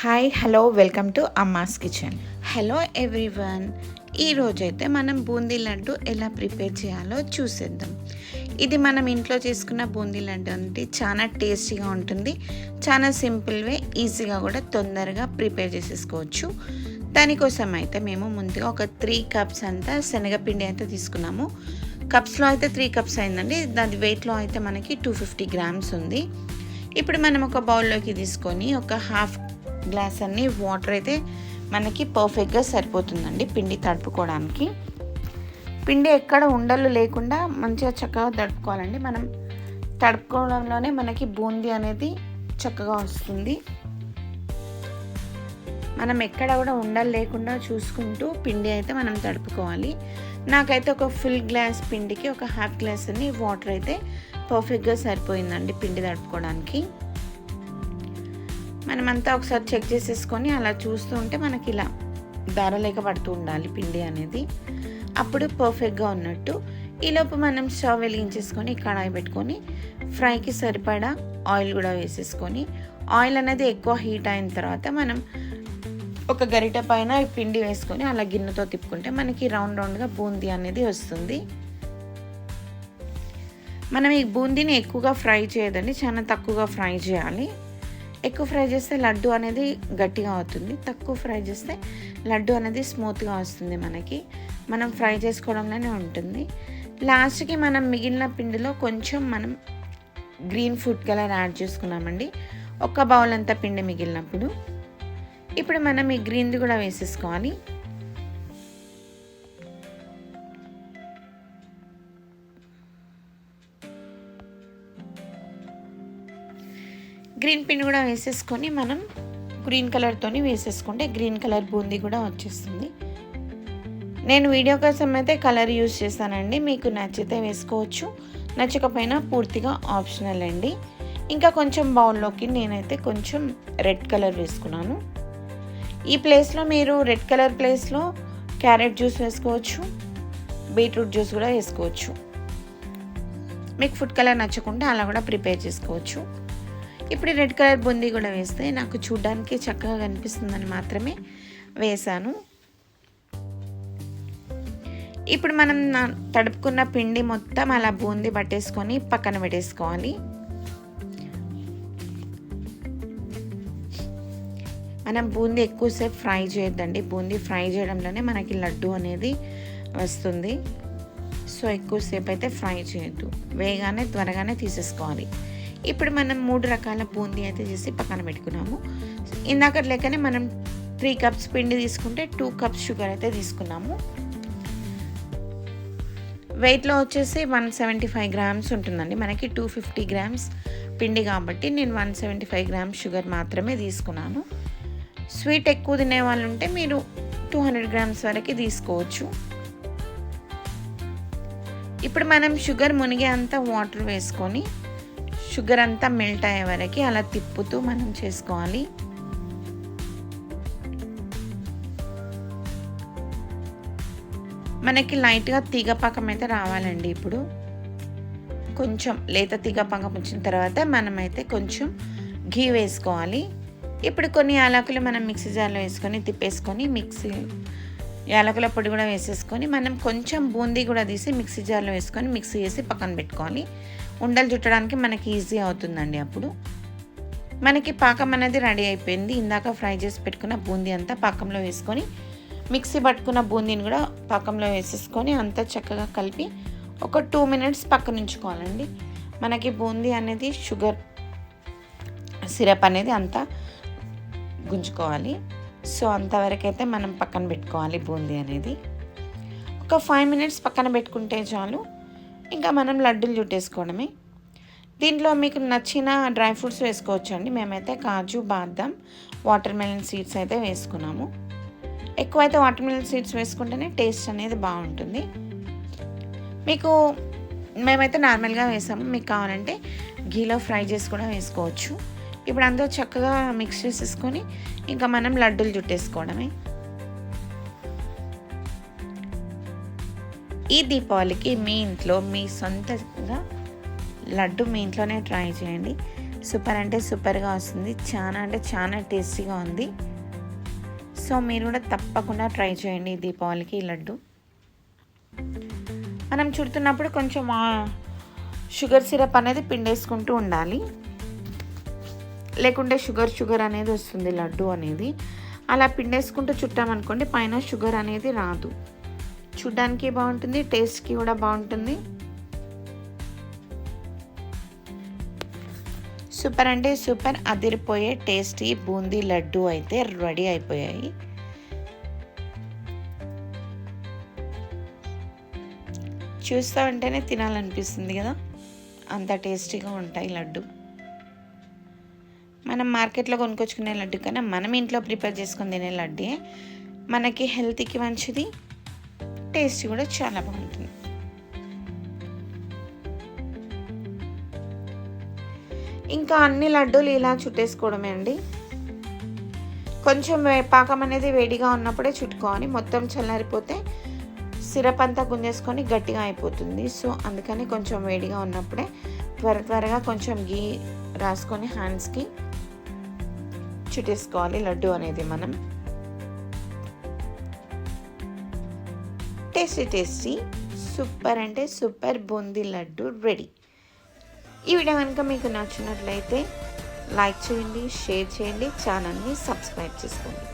Hi hello welcome to Ammas kitchen hello everyone ఈరోజైతే మనం బూందీ లడ్డు ఎలా ప్రిపేర్ చేయాలో చూసేద్దాం. ఇది మనం ఇంట్లో చేసుకున్న బూందీ లడ్డు అంటే చాలా టేస్టీగా ఉంటుంది. చాలా సింపుల్ వే ఈజీగా కూడా తొందరగా ప్రిపేర్ చేసేసుకోవచ్చు. దానికోసం అయితే మేము ముందుగా ఒక త్రీ కప్స్ అంతా శనగపిండి అయితే తీసుకున్నాము. కప్స్లో అయితే త్రీ కప్స్ అయిందండి. దాని వెయిట్లో అయితే మనకి టూ ఫిఫ్టీ గ్రామ్స్ ఉంది. ఇప్పుడు మనం ఒక బౌల్లోకి తీసుకొని ఒక హాఫ్ గ్లాస్ అన్ని వాటర్ అయితే మనకి పర్ఫెక్ట్గా సరిపోతుందండి పిండి తడుపుకోవడానికి. పిండి ఎక్కడ ఉండలు లేకుండా మంచిగా చక్కగా తడుపుకోవాలండి. మనం తడుపుకోవడంలోనే మనకి బూందీ అనేది చక్కగా వస్తుంది. మనం ఎక్కడ కూడా ఉండలు లేకుండా చూసుకుంటూ పిండి అయితే మనం తడుపుకోవాలి. నాకైతే ఒక ఫుల్ గ్లాస్ పిండికి ఒక హాఫ్ గ్లాస్ అని వాటర్ అయితే పర్ఫెక్ట్గా సరిపోయిందండి పిండి తడుపుకోవడానికి. మనమంతా ఒకసారి చెక్ చేసేసుకొని అలా చూస్తూ ఉంటే మనకి ఇలా దారలేక పడుతూ ఉండాలి పిండి అనేది. అప్పుడు పర్ఫెక్ట్గా ఉన్నట్టు ఈలోపు మనం స్టవ్ వెలిగించేసుకొని కడాయి పెట్టుకొని ఫ్రైకి సరిపడా ఆయిల్ కూడా వేసేసుకొని ఆయిల్ అనేది ఎక్కువ హీట్ అయిన తర్వాత మనం ఒక గరిట పైన పిండి వేసుకొని అలా గిన్నెతో తిప్పుకుంటే మనకి రౌండ్ రౌండ్గా బూందీ అనేది వస్తుంది. మనం ఈ బూందీని ఎక్కువగా ఫ్రై చేయదండి చాలా తక్కువగా ఫ్రై చేయాలి. ఎక్కువ ఫ్రై చేస్తే లడ్డు అనేది గట్టిగా అవుతుంది. తక్కువ ఫ్రై చేస్తే లడ్డు అనేది స్మూత్గా వస్తుంది మనకి. మనం ఫ్రై చేసుకోవడంలోనే ఉంటుంది. లాస్ట్కి మనం మిగిలిన పిండిలో కొంచెం మనం గ్రీన్ ఫుడ్ కలర్ యాడ్ చేసుకున్నామండి. ఒక బౌల్ అంతా పిండి మిగిలినప్పుడు. ఇప్పుడు మనం ఈ గ్రీన్ది కూడా వేసేసుకోవాలి. గ్రీన్ పిండి కూడా వేసేసుకొని మనం గ్రీన్ కలర్తోని వేసేసుకుంటే గ్రీన్ కలర్ బూందీ కూడా వచ్చేస్తుంది. నేను వీడియో కోసం అయితే కలర్ యూజ్ చేశానండి మీకు నచ్చితే వేసుకోవచ్చు. నచ్చకపోయినా పూర్తిగా ఆప్షనల్ అండి. ఇంకా కొంచెం బౌల్లోకి నేనైతే కొంచెం రెడ్ కలర్ వేసుకున్నాను. ఈ ప్లేస్లో మీరు రెడ్ కలర్ ప్లేస్లో క్యారెట్ జ్యూస్ వేసుకోవచ్చు. బీట్రూట్ జ్యూస్ కూడా వేసుకోవచ్చు. మీకు ఫుడ్ కలర్ నచ్చకుండా అలా కూడా ప్రిపేర్ చేసుకోవచ్చు. ఇప్పుడు రెడ్ కలర్ బూందీ కూడా వేస్తే నాకు చూడ్డానికి చక్కగా కనిపిస్తుందని మాత్రమే వేసాను ఇప్పుడు మనం తడుపుకున్న పిండి మొత్తం అలా బూందీ పట్టేసుకొని పక్కన పెట్టేసుకోవాలి. మనం బూందీ ఎక్కువసేపు ఫ్రై చేయొద్దండి. బూందీ ఫ్రై చేయడంలోనే మనకి లడ్డు అనేది వస్తుంది. సో ఎక్కువసేపు అయితే ఫ్రై చేయొద్దు. వేగానే త్వరగానే తీసేసుకోవాలి. ఇప్పుడు మనం మూడు రకాల బూందీ అయితే చేసి పక్కన పెట్టుకున్నాము. ఇందాక లెక్కనే మనం త్రీ కప్స్ పిండి తీసుకుంటే టూ కప్స్ షుగర్ అయితే తీసుకున్నాము. వెయిట్లో వచ్చేసి వన్ సెవెంటీ ఫైవ్ గ్రామ్స్ ఉంటుందండి. మనకి టూ ఫిఫ్టీ గ్రామ్స్ పిండి కాబట్టి నేను one seventy five grams sugar మాత్రమే తీసుకున్నాను. స్వీట్ ఎక్కువ తినే వాళ్ళు ఉంటే మీరు టూ హండ్రెడ్ గ్రామ్స్ వరకు తీసుకోవచ్చు. ఇప్పుడు మనం షుగర్ మునిగే అంతా వాటర్ వేసుకొని షుగర్ అంతా మెల్ట్ అయ్యే వరకు అలా తిప్పుతూ మనం చేసుకోవాలి. మనకి లైట్గా తీగ పాకం అయితే రావాలండి ఇప్పుడు. కొంచెం లేత తీగ పాకం వచ్చిన తర్వాత మనమైతే కొంచెం ఘీ వేసుకోవాలి. ఇప్పుడు కొన్ని యాలకులు మనం మిక్సీ జార్లో వేసుకొని తిప్పేసుకొని మిక్సీ యాలకుల పొడి కూడా వేసేసుకొని మనం కొంచెం బూందీ కూడా తీసి మిక్సీ జార్లో వేసుకొని మిక్సీ చేసి పక్కన పెట్టుకోవాలి. ఉండలు చుట్టడానికి మనకి ఈజీ అవుతుందండి అప్పుడు. మనకి పాకం అనేది రెడీ అయిపోయింది. ఇందాక ఫ్రై చేసి పెట్టుకున్న బూందీ అంతా పాకంలో వేసుకొని మిక్సీ పట్టుకున్న బూందీని కూడా పాకంలో వేసేసుకొని అంతా చక్కగా కలిపి ఒక టూ మినిట్స్ పక్కన ఉంచుకోవాలండి. మనకి బూందీ అనేది షుగర్ సిరప్ అనేది అంతా గుంజుకోవాలి. సో అంతవరకైతే మనం పక్కన పెట్టుకోవాలి బూందీ అనేది. ఒక ఫైవ్ మినిట్స్ పక్కన పెట్టుకుంటే చాలు. ఇంకా మనం లడ్డూలు చుట్టేసుకోవడమే. దీంట్లో మీకు నచ్చిన డ్రై ఫ్రూట్స్ వేసుకోవచ్చు అండి మేమైతే కాజు బాదం వాటర్ మెలన్ సీడ్స్ అయితే వేసుకున్నాము. ఎక్కువైతే వాటర్ మెలన్ సీడ్స్ వేసుకుంటేనే టేస్ట్ అనేది బాగుంటుంది. మీకు మేమైతే నార్మల్గా వేసాము. మీకు కావాలంటే ఘీలో ఫ్రై చేసి కూడా వేసుకోవచ్చు. ఇప్పుడు అందరూ చక్కగా మిక్స్ చేసేసుకొని ఇంకా మనం లడ్డూలు చుట్టేసుకోవడమే. ఈ దీపావళికి మీ ఇంట్లో మీ సొంతంగా లడ్డు మీ ఇంట్లోనే ట్రై చేయండి. సూపర్ అంటే సూపర్గా వస్తుంది. చాలా అంటే చాలా టేస్టీగా ఉంది. సో మీరు కూడా తప్పకుండా ట్రై చేయండి ఈ దీపావళికి ఈ లడ్డు. మనం చుడుతున్నప్పుడు కొంచెం షుగర్ సిరప్ అనేది పిండేసుకుంటూ ఉండాలి. లేకుంటే షుగర్ షుగర్ అనేది వస్తుంది లడ్డు అనేది. అలా పిండేసుకుంటూ చుట్టామనుకోండి పైన షుగర్ అనేది రాదు. చూడ్డానికి బాగుంటుంది టేస్ట్కి కూడా బాగుంటుంది. సూపర్ అంటే సూపర్. అదిరిపోయే టేస్టీ బూందీ లడ్డు అయితే రెడీ అయిపోయాయి. చూస్తూ ఉంటేనే తినాలనిపిస్తుంది కదా. అంత టేస్టీగా ఉంటాయి లడ్డు. మనం మార్కెట్లో కొనుక్కొచ్చుకునే లడ్డు కన్నా మనం ఇంట్లో ప్రిపేర్ చేసుకుని తినే లడ్డే మనకి హెల్త్కి మంచిది. టేస్ట్ కూడా చాలా బాగుంటుంది. ఇంకా అన్ని లడ్డూలు ఇలా చుట్టేసుకోవడమే అండి. కొంచెం వే- పాకం అనేది వేడిగా ఉన్నప్పుడే చుట్టుకోవాలి. మొత్తం చల్లారిపోతే సిరప్ అంతా గుంజేసుకొని గట్టిగా అయిపోతుంది. సో అందుకని కొంచెం వేడిగా ఉన్నప్పుడే త్వర త్వరగా కొంచెం గీ రాసుకొని హ్యాండ్స్కి చుట్టేసుకోవాలి లడ్డు అనేది మనం. టేస్టీ టేస్టీ సూపర్ అంటే సూపర్ బూందీ లడ్డు రెడీ. ఈ వీడియో కనుక మీకు నచ్చినట్లయితే లైక్ చేయండి షేర్ చేయండి ఛానల్ని సబ్స్క్రైబ్ చేసుకోండి.